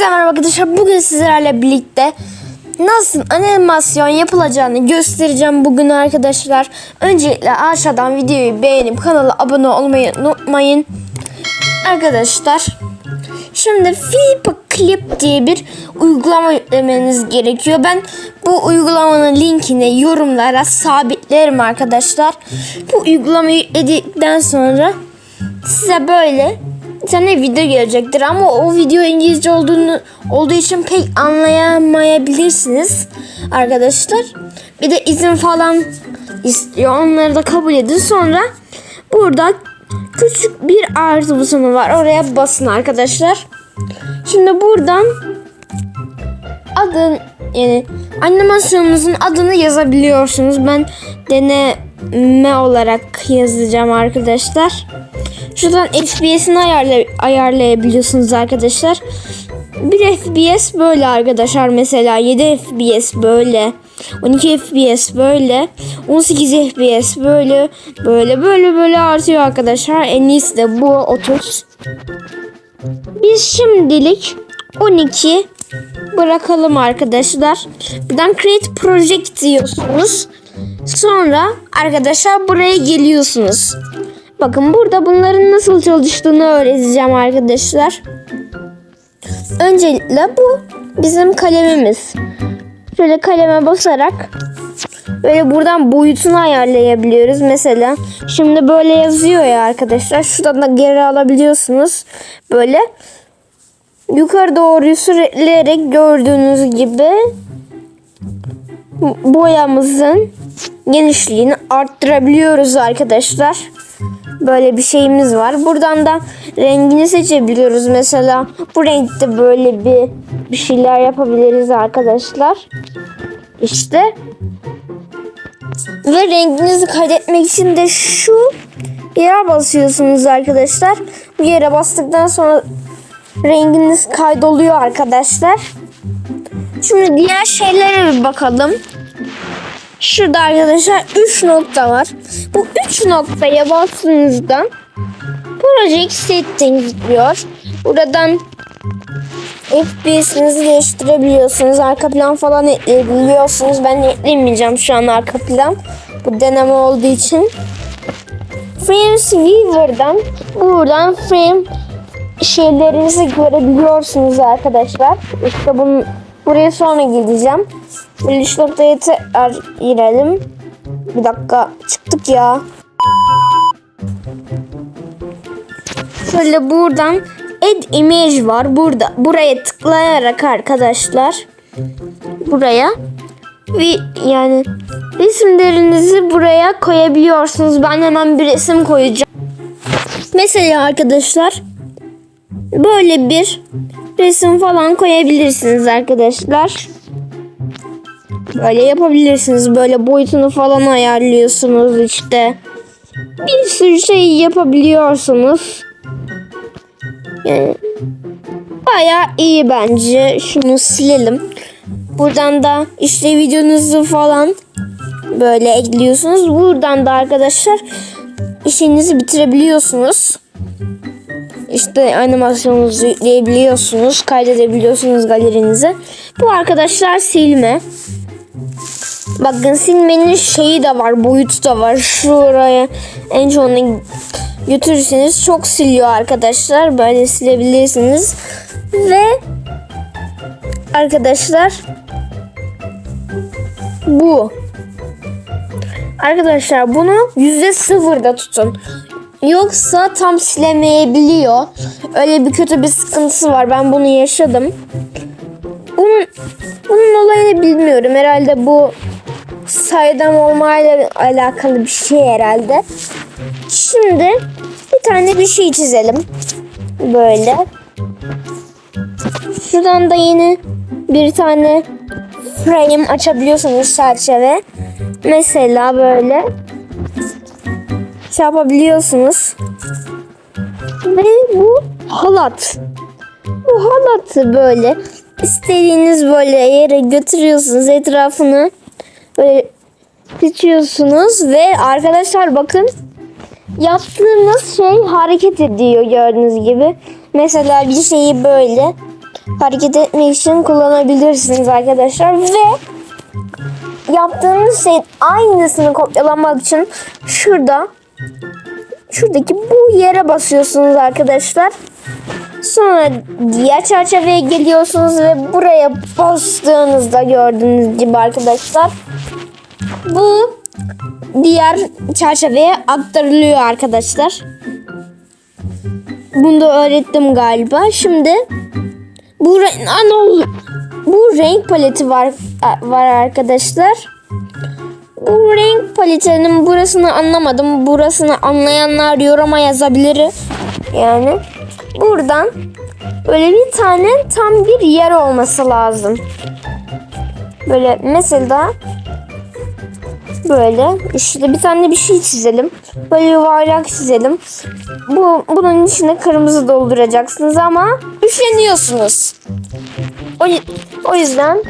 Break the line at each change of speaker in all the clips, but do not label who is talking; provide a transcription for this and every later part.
Herkese merhaba arkadaşlar. Bugün sizlerle birlikte nasıl animasyon yapılacağını göstereceğim bugün arkadaşlar. Öncelikle aşağıdan videoyu beğenip kanala abone olmayı unutmayın. Arkadaşlar şimdi Flip Clip diye bir uygulama yüklemeniz gerekiyor. Ben bu uygulamanın linkini yorumlara sabitlerim arkadaşlar. Bu uygulamayı yükledikten sonra size böyle bir tane video gelecektir ama o video İngilizce olduğunu olduğu için pek anlayamayabilirsiniz arkadaşlar. Bir de izin falan istiyor. Onları da kabul edin. Sonra burada küçük bir artı butonu var. Oraya basın arkadaşlar. Şimdi buradan adın yani animasyonunuzun adını yazabiliyorsunuz. Ben deneme olarak yazacağım arkadaşlar. Şuradan FPS'ini ayarla ayarlayabiliyorsunuz arkadaşlar. Bir FPS böyle arkadaşlar mesela 7 FPS böyle 12 FPS böyle 18 FPS böyle böyle böyle böyle artıyor arkadaşlar. En iyisi de bu 30. Biz şimdilik 12 bırakalım arkadaşlar. Buradan create project diyorsunuz. Sonra arkadaşlar buraya geliyorsunuz. Bakın burada bunların nasıl çalıştığını öğreteceğim arkadaşlar. Öncelikle bu bizim kalemimiz. Şöyle kaleme basarak böyle buradan boyutunu ayarlayabiliyoruz. Mesela şimdi böyle yazıyor ya arkadaşlar. Şuradan da geri alabiliyorsunuz. Böyle yukarı doğru sürükleyerek gördüğünüz gibi boyamızın genişliğini arttırabiliyoruz arkadaşlar. Böyle bir şeyimiz var. Buradan da rengini seçebiliyoruz. Mesela bu renkte böyle bir bir şeyler yapabiliriz arkadaşlar. İşte ve renginizi kaydetmek için de şu yere basıyorsunuz arkadaşlar. Bu yere bastıktan sonra renginiz kaydoluyor arkadaşlar. Şimdi diğer şeylere bir bakalım. Şurada arkadaşlar 3 nokta var. Bu 3 noktaya bastığınızda Project Settings diyor. Buradan FPS'inizi değiştirebiliyorsunuz. Arka plan falan ekleyebiliyorsunuz. Ben ekleyemeyeceğim şu an arka plan. Bu deneme olduğu için. Frames Viewer'dan buradan frame şeylerinizi görebiliyorsunuz arkadaşlar. İşte bunu buraya sonra gideceğim. Bir üç noktaya tekrar girelim. Bir dakika çıktık ya. Şöyle buradan add image var. Burada buraya tıklayarak arkadaşlar buraya ve yani resimlerinizi buraya koyabiliyorsunuz. Ben hemen bir resim koyacağım. Mesela arkadaşlar böyle bir resim falan koyabilirsiniz arkadaşlar. Böyle yapabilirsiniz. Böyle boyutunu falan ayarlıyorsunuz işte. Bir sürü şey yapabiliyorsunuz. Yani baya iyi bence. Şunu silelim. Buradan da işte videonuzu falan böyle ekliyorsunuz. Buradan da arkadaşlar işinizi bitirebiliyorsunuz. İşte animasyonunuzu yükleyebiliyorsunuz. Kaydedebiliyorsunuz galerinize. Bu arkadaşlar silme. Bakın silmenin şeyi de var, boyutu da var. Şuraya en sonuna götürürseniz çok siliyor arkadaşlar. Böyle silebilirsiniz. Ve arkadaşlar bu. Arkadaşlar bunu yüzde sıfırda tutun. Yoksa tam silemeyebiliyor. Öyle bir kötü bir sıkıntısı var. Ben bunu yaşadım. Bunun bunun olayını bilmiyorum. Herhalde bu saydam olmayla alakalı bir şey herhalde. Şimdi bir tane bir şey çizelim. Böyle. Şuradan da yine bir tane frame açabiliyorsunuz çerçeve. Mesela böyle şey yapabiliyorsunuz. Ve bu halat. Bu halatı böyle istediğiniz böyle yere götürüyorsunuz etrafını böyle geçiyorsunuz ve arkadaşlar bakın yaptığınız şey hareket ediyor gördüğünüz gibi. Mesela bir şeyi böyle hareket etmek için kullanabilirsiniz arkadaşlar ve yaptığınız şeyin aynısını kopyalamak için şurada şuradaki bu yere basıyorsunuz arkadaşlar. Sonra diğer çerçeveye geliyorsunuz ve buraya bastığınızda gördüğünüz gibi arkadaşlar bu diğer çerçeveye aktarılıyor arkadaşlar. Bunu da öğrettim galiba. Şimdi bu bu renk paleti var var arkadaşlar. Bu renk paletinin burasını anlamadım. Burasını anlayanlar yoruma yazabilir. Yani buradan böyle bir tane tam bir yer olması lazım. Böyle mesela böyle işte bir tane bir şey çizelim. Böyle yuvarlak çizelim. Bu bunun içine kırmızı dolduracaksınız ama üşeniyorsunuz. O, o yüzden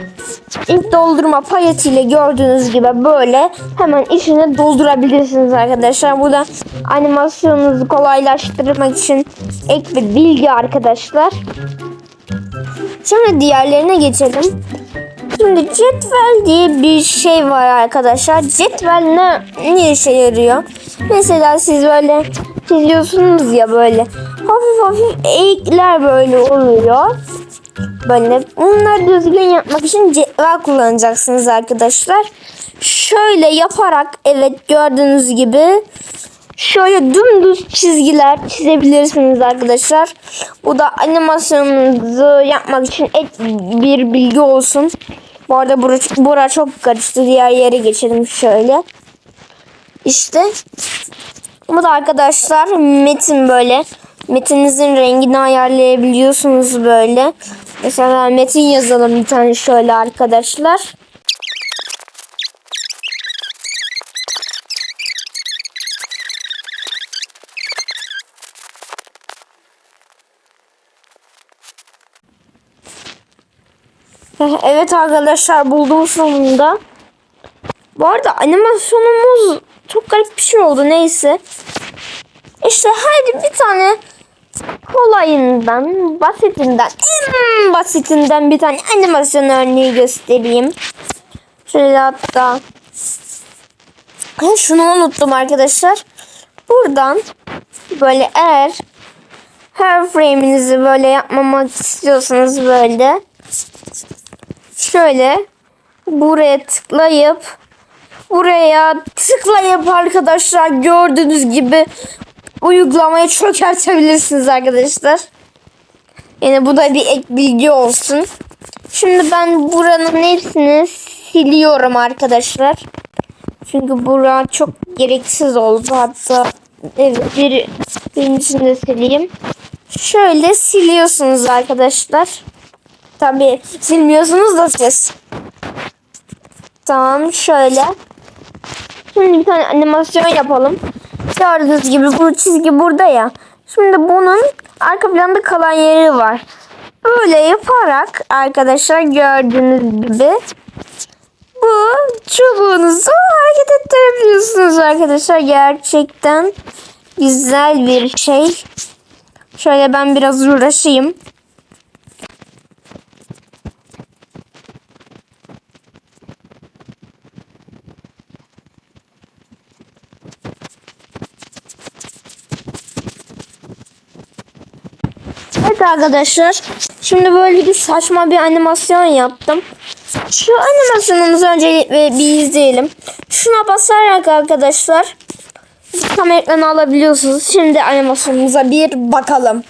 ilk doldurma paletiyle gördüğünüz gibi böyle hemen içine doldurabilirsiniz arkadaşlar. Bu da animasyonunuzu kolaylaştırmak için ek bir bilgi arkadaşlar. Şimdi diğerlerine geçelim. Şimdi cetvel diye bir şey var arkadaşlar. Cetvel ne, ne işe yarıyor? Mesela siz böyle çiziyorsunuz ya böyle. Hafif hafif eğikler böyle oluyor. Böyle bunları düzgün yapmak için cetvel kullanacaksınız arkadaşlar. Şöyle yaparak evet gördüğünüz gibi şöyle dümdüz çizgiler çizebilirsiniz arkadaşlar. Bu da animasyonunuzu yapmak için ek bir bilgi olsun. Bu arada bura, bura çok karıştı. Diğer yere geçelim şöyle. İşte bu da arkadaşlar metin böyle. Metinizin rengini ayarlayabiliyorsunuz böyle. Mesela metin yazalım bir tane şöyle arkadaşlar. Evet arkadaşlar buldum sonunda. Bu arada animasyonumuz çok garip bir şey oldu neyse. İşte hadi bir tane kolayından, basitinden, en basitinden bir tane animasyon örneği göstereyim. Şöyle hatta Ha, şunu unuttum arkadaşlar. Buradan böyle eğer her frame'inizi böyle yapmamak istiyorsanız böyle şöyle buraya tıklayıp buraya tıklayıp arkadaşlar gördüğünüz gibi uygulamayı çökertebilirsiniz arkadaşlar. Yani bu da bir ek bilgi olsun. Şimdi ben buranın hepsini siliyorum arkadaşlar. Çünkü bura çok gereksiz oldu. Hatta evet, bir, birincisini de sileyim. Şöyle siliyorsunuz arkadaşlar. Tabii silmiyorsunuz da siz. Tamam şöyle. Şimdi bir tane animasyon yapalım. Gördüğünüz gibi bu çizgi burada ya. Şimdi bunun arka planda kalan yeri var. Böyle yaparak arkadaşlar gördüğünüz gibi bu çubuğunuzu hareket ettirebiliyorsunuz arkadaşlar. Gerçekten güzel bir şey. Şöyle ben biraz uğraşayım. Evet arkadaşlar. Şimdi böyle bir saçma bir animasyon yaptım. Şu animasyonumuzu öncelikle bir izleyelim. Şuna basarak arkadaşlar tam ekranı alabiliyorsunuz. Şimdi animasyonumuza bir bakalım.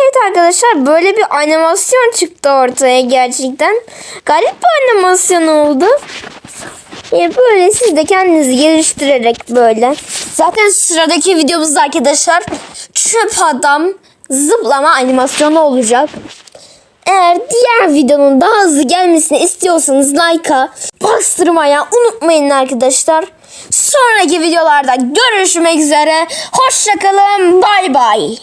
Evet arkadaşlar böyle bir animasyon çıktı ortaya gerçekten. Garip bir animasyon oldu. E böyle siz de kendinizi geliştirerek böyle. Zaten sıradaki videomuzda arkadaşlar çöp adam zıplama animasyonu olacak. Eğer diğer videonun daha hızlı gelmesini istiyorsanız like'a bastırmaya unutmayın arkadaşlar. Sonraki videolarda görüşmek üzere. Hoşçakalın. Bay bay.